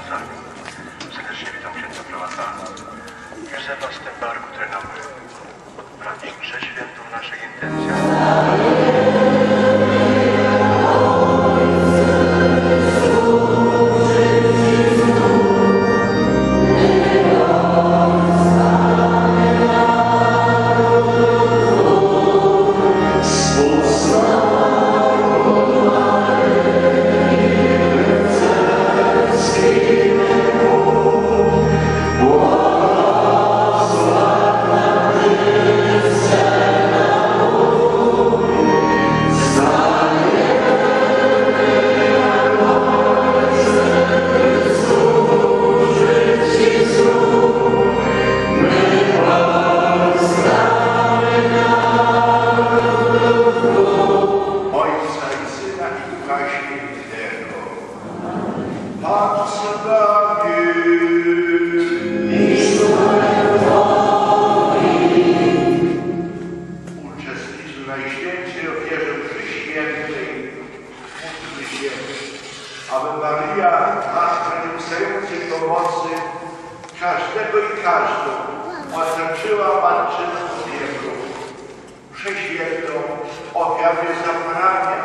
drodzy. Serdecznie witam księdza prowata Józefa Stębarku, który nam odprawi grze świętą naszych intencjach. Matka nieustającej pomocy, każdego i każdą oznaczyła Matczyną opieką, przeświętą ofiarę zaparania,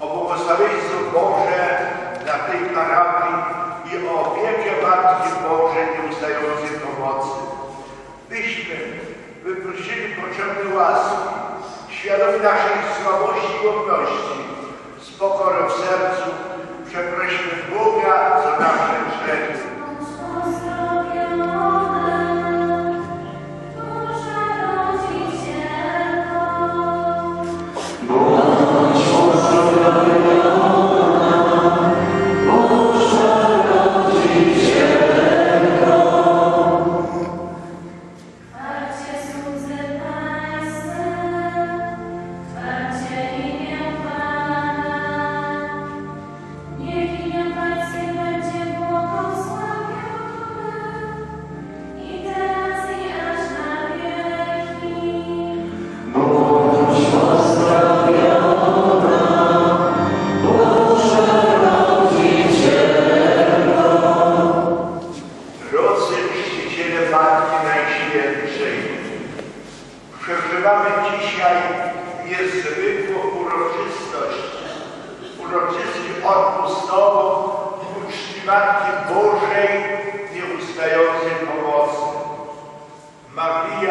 o błogosławieństwo Boże dla tej parafii i o opiekę Matki Bożej nieustającej pomocy. Byśmy wyprosili potrzebne łaski, świadomi naszej słabości i godności, z pokorą w sercu przeprosimy Boga za nasze grzechy.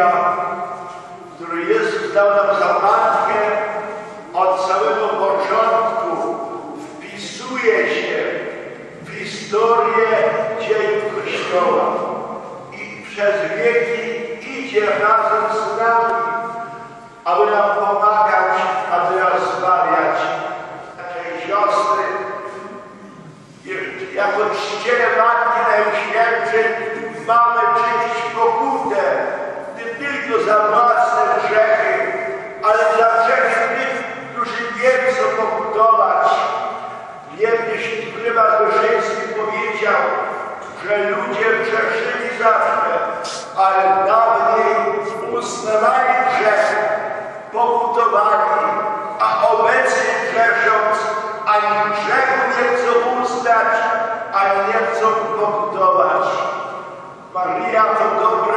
Maria, którą Jezus dał nam za Matkę, od samego początku wpisuje się w historię dziejów Kościoła i przez wieki idzie razem z nami, aby nam pomagać, aby nas zbawiać. Nasze siostry, jako czciele Matki Najświętszej mamy za własne grzechy, ale za grzechy tych, którzy nie chcą pokutować. Niemniej Królewa Zwyżeński powiedział, że ludzie grzeszyli zawsze, ale dawniej uznawali grzech, pokutowali, a obecnie grzesząc ani grzechu nie chcą uznać, ani nie chcą pokutować. Maria to dobra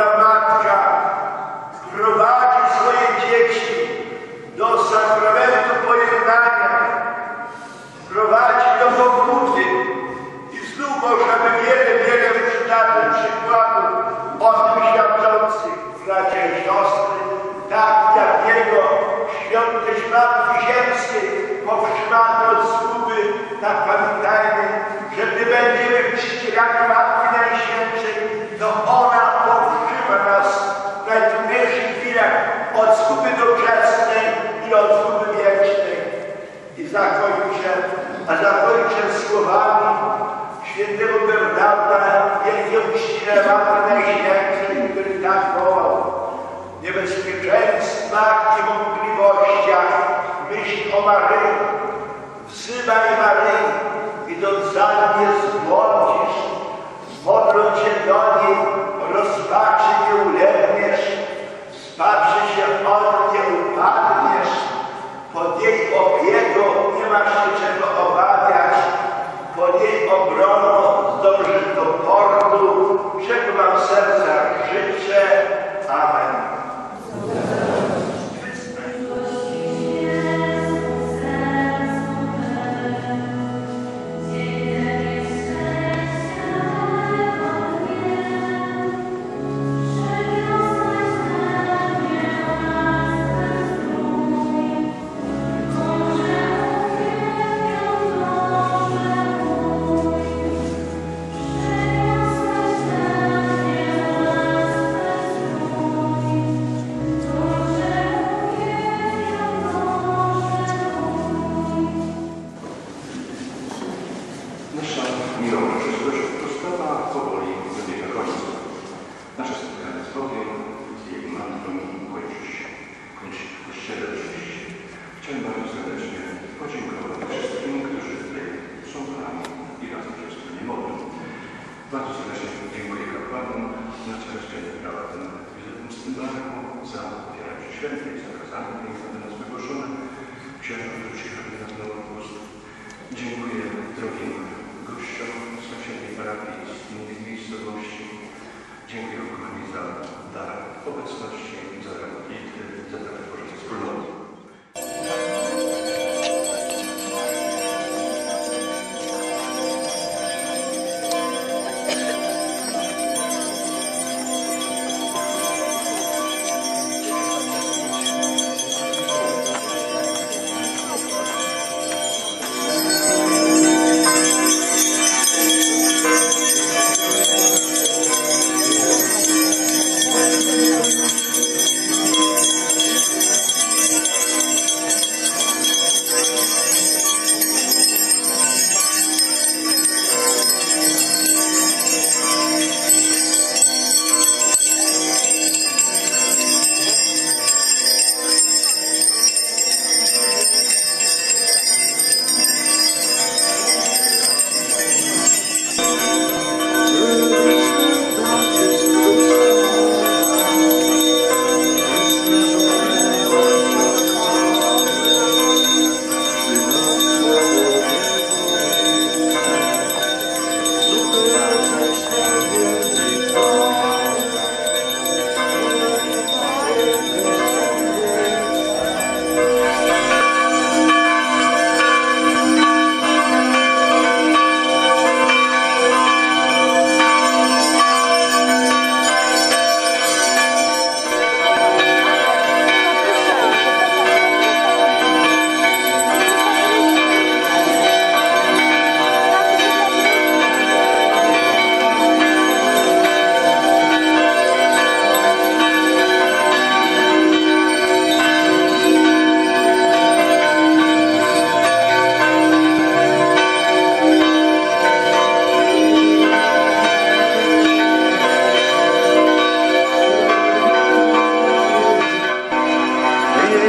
od zguby doczesnej i od zguby wiecznej. I zakończę, a zakończę słowami świętego Bernarda, wielkiego czciciela Matki Najświętszej, który tak wołał. W niebezpieczeństwach i wątpliwościach myśl o Maryi. Wzywaj Maryi, idąc za mnie zbłądzisz. Modląc się do niej, rozpaczy nie ulegniesz. Spatrzy od nie upadniesz. Pod jej opieką nie masz się Chciałem bardzo serdecznie podziękować wszystkim, którzy tutaj są z nami i razem przez to nie mogą. Bardzo serdecznie dziękuję kapłanom na streszczenie prawa ten wizytę Stymbarku za ofiarę przyświętnej, za kazanie piękne do nas wygłoszone. Księża, którzy się przyjechali na Nowopust. Dziękuję drogim gościom z sąsiedniej parafii, z innych miejscowości. Dziękuję kochani za dar obecności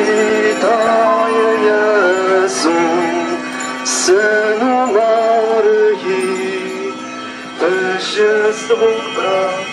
вітає Єсу, сину Марії, теж є звук брат.